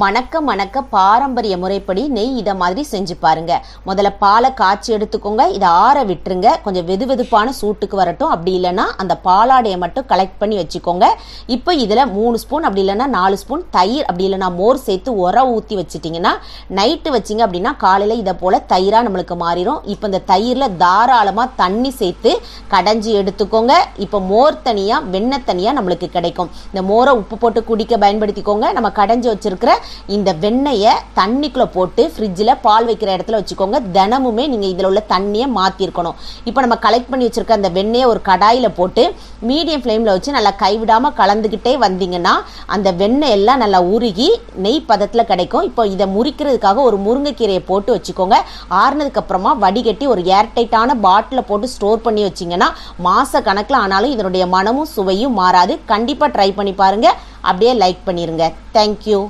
மணக்க மணக்க பாரம்பரிய முறைப்படி நெய் இதை மாதிரி செஞ்சு பாருங்க. முதல்ல பாலை காய்ச்சி எடுத்துக்கோங்க. இதை ஆற விட்டுருங்க. கொஞ்சம் வெது வெதுப்பான சூட்டுக்கு வரட்டும். அப்படி இல்லைன்னா அந்த பாலாடையை மட்டும் கலெக்ட் பண்ணி வச்சுக்கோங்க. இப்போ இதில் மூணு ஸ்பூன் அப்படி இல்லைன்னா நாலு ஸ்பூன் தயிர் அப்படி இல்லைன்னா மோர் சேர்த்து உர ஊற்றி வச்சிட்டிங்கன்னா நைட்டு வச்சிங்க அப்படின்னா காலையில் இதை போல் தயிராக நம்மளுக்கு மாறிடும் இப்போ இந்த தயிரில் தாராளமாக தண்ணி சேர்த்து கடைஞ்சி எடுத்துக்கோங்க. இப்போ மோர் தனியாக வெண்ணெய் தனியாக நம்மளுக்கு கிடைக்கும். இந்த மோரை உப்பு போட்டு குடிக்க பயன்படுத்திக்கோங்க. நம்ம கடைஞ்சி வச்சுருக்கிற இந்த வெண்ணெயை தண்ணிக்குள்ளே போட்டு ஃப்ரிட்ஜில் பால் வைக்கிற இடத்துல வச்சுக்கோங்க. தினமுமே நீங்கள் இதில் உள்ள தண்ணியை மாற்றிருக்கணும் இப்போ நம்ம கலெக்ட் பண்ணி வச்சுருக்க அந்த வெண்ணெயை ஒரு கடாயில் போட்டு மீடியம் ஃப்ளேமில் வச்சு நல்லா கைவிடாமல் கலந்துக்கிட்டே வந்தீங்கன்னா அந்த வெண்ணெய் எல்லாம் நல்லா உருகி நெய் பதத்தில் கிடைக்கும். இப்போ இதை முறிக்கிறதுக்காக ஒரு முருங்கைக்கீரையை போட்டு வச்சுக்கோங்க. ஆறுனதுக்கப்புறமா வடிகட்டி ஒரு ஏர்டைட்டான பாட்டில் போட்டு ஸ்டோர் பண்ணி வச்சிங்கன்னா மாத கணக்கில் ஆனாலும் இதனுடைய மனமும் சுவையும் மாறாது. கண்டிப்பாக ட்ரை பண்ணி பாருங்கள் அப்படியே லைக் பண்ணிடுங்க தேங்க்யூ